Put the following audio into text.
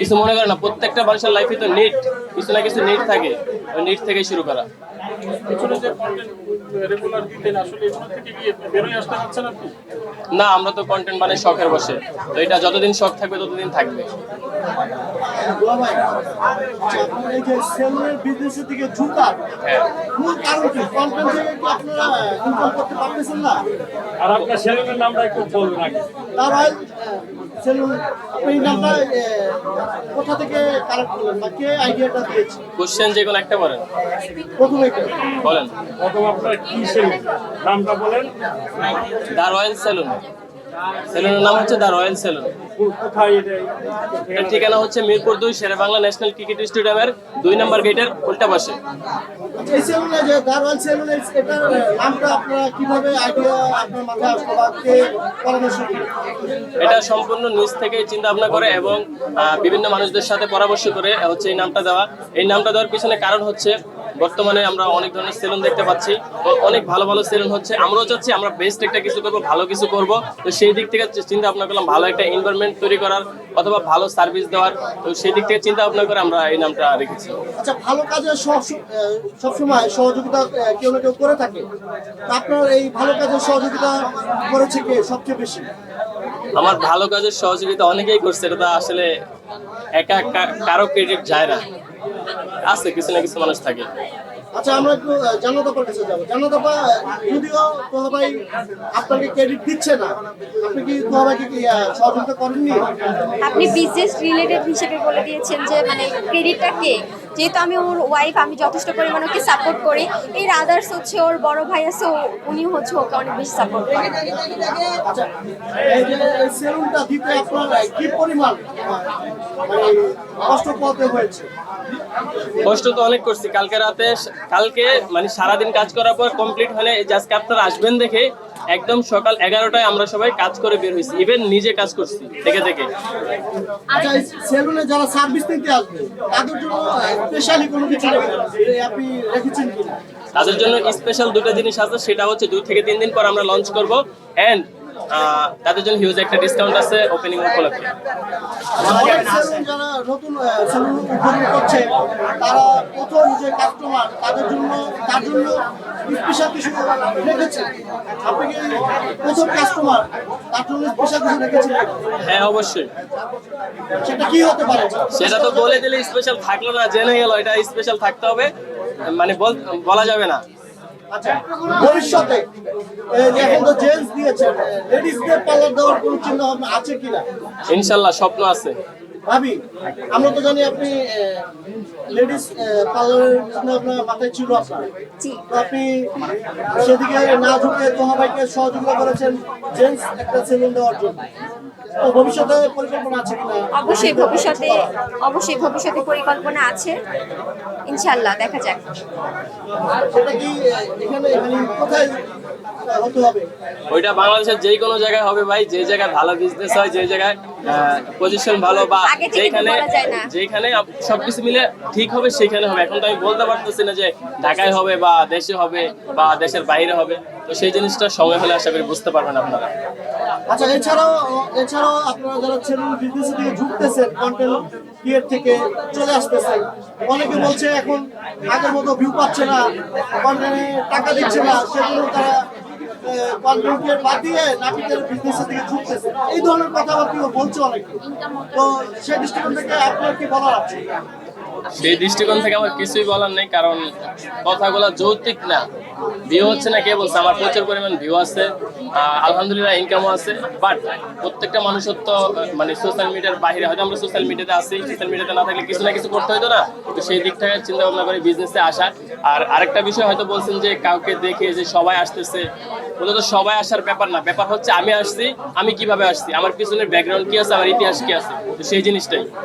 কিছু মনে করে না, প্রত্যেকটা মানুষের লাইফে তো নিট কিছু না কিছু নিট থাকে। ওই নিট থেকেই শুরু করা। রেগুলার দিতেন আসলে এগুলো থেকে কি বেরোয় আসতে পারছেন আপনি? না আমরা তো কন্টেন্ট মানে শখের বসে। তো এটা যতদিন শখ থাকবে ততদিন থাকবে। দুলা আপনার এই যে সেলুনের বিজনেসের দিকে ঝুঁকার হ্যাঁ। মূল কারণ কি? কন্টেন্ট থেকে কি আপনারা ইনকাম করতে পারতেছেন না? আর আপনার সেলুনের নামটা একটু বলবেন আগে। তার সেলুন আপনি নামটা কোথা থেকে কালেক্ট করলেন বা কে আইডিয়াটা দিয়েছে? কোশ্চেন যে কোনো একটা বলেন। প্রথমে বলেন। প্রথম আপনার কি সেলুন নামটা বলেন? The royal salon. সেলুনের নাম হচ্ছে দা রয়্যাল সেলুন। এর ঠিকানা হচ্ছে মিরপুর দুই শেরে বাংলা ন্যাশনাল ক্রিকেট স্টেডিয়ামের দুই নম্বর গেটের উল্টা পাশে। আচ্ছা, এই সেলুনে যে দারওয়াল সেলুনে এটার নামটা আপনারা কীভাবে আইডিয়া আপনার মাথায় আসলো বা কে পরামর্শ দিলেন? এটা সম্পূর্ণ নিজ থেকে চিন্তা ভাবনা করে এবং বিভিন্ন মানুষদের সাথে পরামর্শ করে হচ্ছে এই নামটা দেওয়া। এই নামটা দেওয়ার পিছনে কারণ হচ্ছে বর্তমানে আমরা অনেক ধরনের সেলুন দেখতে পাচ্ছি। অনেক ভালো ভালো সেলুন হচ্ছে। আমরাও চাচ্ছি আমরা বেস্ট একটা কিছু করব ভালো কিছু করব। তো সেই দিক থেকে চিন্তা ভাবনা করলাম ভালো একটা এনভায়রনমেন্ট তৈরি করার অথবা ভালো সার্ভিস দেওয়ার। তো সেই দিক থেকে চিন্তা ভাবনা করে আমরা এই নামটা রেখেছি। আচ্ছা ভালো কাজে সবসময় সহযোগিতা কেউ না কেউ করে থাকে। আপনার এই ভালো কাজের সহযোগিতা করেছে কে সবচেয়ে বেশি? আমার ভালো কাজের সহযোগিতা অনেকেই করছে এটা আসলে একা কারও ক্রেডিট যায় না। আছে কিছু না কিছু মানুষ থাকে। আচ্ছা আমরা একটু কাছে যাব। যদিও তোহা ভাই আপনাকে ক্রেডিট দিচ্ছে না আপনি কি তোহা ভাইকে কি সহযোগিতা করেননি? আপনি বিজনেস রিলেটেড হিসেবে বলে দিয়েছেন যে মানে ক্রেডিটটা কে? যেহেতু আমি ওর ওয়াইফ আমি যথেষ্ট পরিমাণ ওকে সাপোর্ট করি। এই আদার্স হচ্ছে ওর বড় ভাই আছে উনি হচ্ছে ওকে অনেক বেশি সাপোর্ট আচ্ছা এই সেলুনটা দিতে আপনার কি পরিমাণ মানে কষ্ট হয়েছে? কষ্ট তো অনেক করছি। কালকে রাতে কালকে মানে সারাদিন কাজ করার পর কমপ্লিট হলে আজকে আপনারা আসবেন দেখে একদম সকাল এগারোটায় আমরা সবাই কাজ করে বের হয়েছি। ইভেন নিজে কাজ করছি দেখে দেখে। আচ্ছা সেলুনে যারা সার্ভিস নিতে আসবে তাদের জন্য স্পেশালি কোনো কিছু আপনি রেখেছেন তাদের জন্য স্পেশাল দুটো জিনিস আছে সেটা হচ্ছে দুই থেকে তিন দিন পর আমরা লঞ্চ করব। অ্যান্ড তাদের জন্য হিউজ একটা ডিসকাউন্ট আছে ওপেনিং উপলক্ষে। হ্যাঁ অবশ্যই। সেটা সেটা তো বলে দিলে স্পেশাল থাকল না, জেনে গেল, এটা স্পেশাল থাকতে হবে। মানে বল- যাবে না। ভবিষ্যতে এখন তো জেন্টস দিয়েছেন লেডিসদের পার্লার দেওয়ার কোনো চিন্তা ভাবনা আছে কিনা? ইনশাল্লাহ স্বপ্ন আছে। ভাবি আমরা তো জানি আপনি লেডিস পার্লারের ভাবনা মাথায় ছিল আপনার। তো আপনি সেদিকে না ঝুঁকে তোহাবাইকে সহযোগিতা করেছেন জেন্টস একটা সেলুন দেওয়ার জন্য। ভবিষ্যতে পরিকল্পনা আছে কিনা? অবশ্যই ভবিষ্যতে অবশ্যই ভবিষ্যতে পরিকল্পনা আছে। ইনশাল্লাহ দেখা যাক। সেটা কি এখানে মানে কোথায় আহ, হতে হবে? ওইটা বাংলাদেশের যে কোনো জায়গায় হবে ভাই যে জায়গায় ভালো বিজনেস হয় যে জায়গায় পজিশন ভালো বা যেখানে যেখানে সবকিছু মিলে ঠিক হবে সেখানে হবে। এখন তো আমি বলতে পারতেছি না যে ঢাকায় হবে বা দেশে হবে বা দেশের বাইরে হবে। তো সেই জিনিসটা সময় হলে আশা করি বুঝতে পারবেন আপনারা। আচ্ছা এছাড়াও এছাড়াও আপনারা যারা দিকে ঝুঁকতেছেন কন্টেন্ট ক্রিয়েট থেকে চলে আসতেছেন অনেকে বলছে এখন আগের মতো ভিউ পাচ্ছে না কন্টেন্টে টাকা দিচ্ছে না সেজন্য তারা বাদ দিয়ে নাপিতের বিজনেসের দিকে ঝুঁকতেছে এই ধরনের কথাবার্তা বলছে অনেকে। তো সেই দৃষ্টিকোণ থেকে আপনার কি বলার আছে? সেই দৃষ্টিকোণ থেকে আমার কিছুই বলার নেই কারণ কথাগুলো যৌক্তিক না। ভিউ হচ্ছে না, কে বলছে? আমার প্রচুর পরিমাণ ভিউ আছে। আলহামদুলিল্লাহ ইনকামও আছে। বাট প্রত্যেকটা মানুষের তো মানে সোশ্যাল মিডিয়ার বাইরে, হয়তো আমরা সোশ্যাল মিডিয়াতে আছি সোশ্যাল মিডিয়াতে না থাকলে কিছু না কিছু করতে হতো না। তো সেই দিক থেকে চিন্তা ভাবনা করে বিজনেসে আসা। আর আরেকটা বিষয় হয়তো বলছেন যে, কাউকে দেখে যে সবাই আসতেছে, মূলত সবাই আসার ব্যাপার না। ব্যাপার হচ্ছে, আমি আসছি, আমি কীভাবে আসছি? আমার পিছনের ব্যাকগ্রাউন্ড কি আছে? আমার ইতিহাস কি আছে? তো সেই জিনিসটাই।